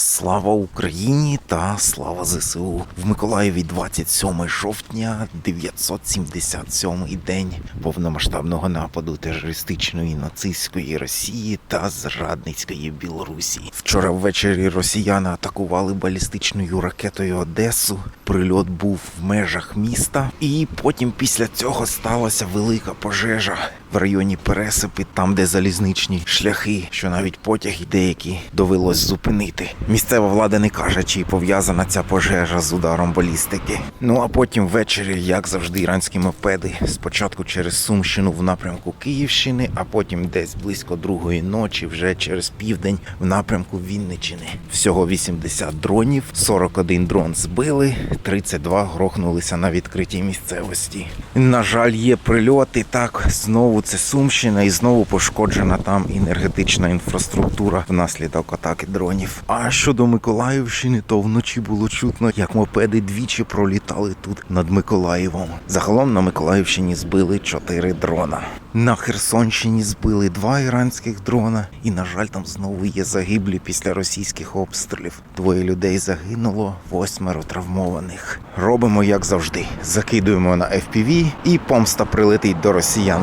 Слава Україні та слава ЗСУ в Миколаєві 27 жовтня, 977 день повномасштабного нападу терористичної нацистської Росії та зрадницької Білорусі. Вчора ввечері росіяни атакували балістичною ракетою Одесу. Прильот був в межах міста, і потім після цього сталася велика пожежа в районі Пересипи, там де залізничні шляхи, що навіть потяги деякі довелось зупинити. Місцева влада не каже, чи пов'язана ця пожежа з ударом балістики. Ну а потім ввечері, як завжди, іранські мопеди спочатку через Сумщину в напрямку Київщини, а потім десь близько другої ночі, вже через південь в напрямку Вінничини. Всього 80 дронів, 41 дрон збили, 32 грохнулися на відкритій місцевості. На жаль, є прильоти. Так, знову це Сумщина, і знову пошкоджена там енергетична інфраструктура внаслідок атаки дронів. А щодо Миколаївщини, то вночі було чутно, як мопеди двічі пролітали тут над Миколаєвом. Загалом на Миколаївщині збили 4 дрона. На Херсонщині збили два іранських дрона, і на жаль, там знову є загиблі після російських обстрілів. Двоє людей загинуло, восьмеро травмованих. Робимо як завжди: закидуємо на FPV і помста прилетить до росіян.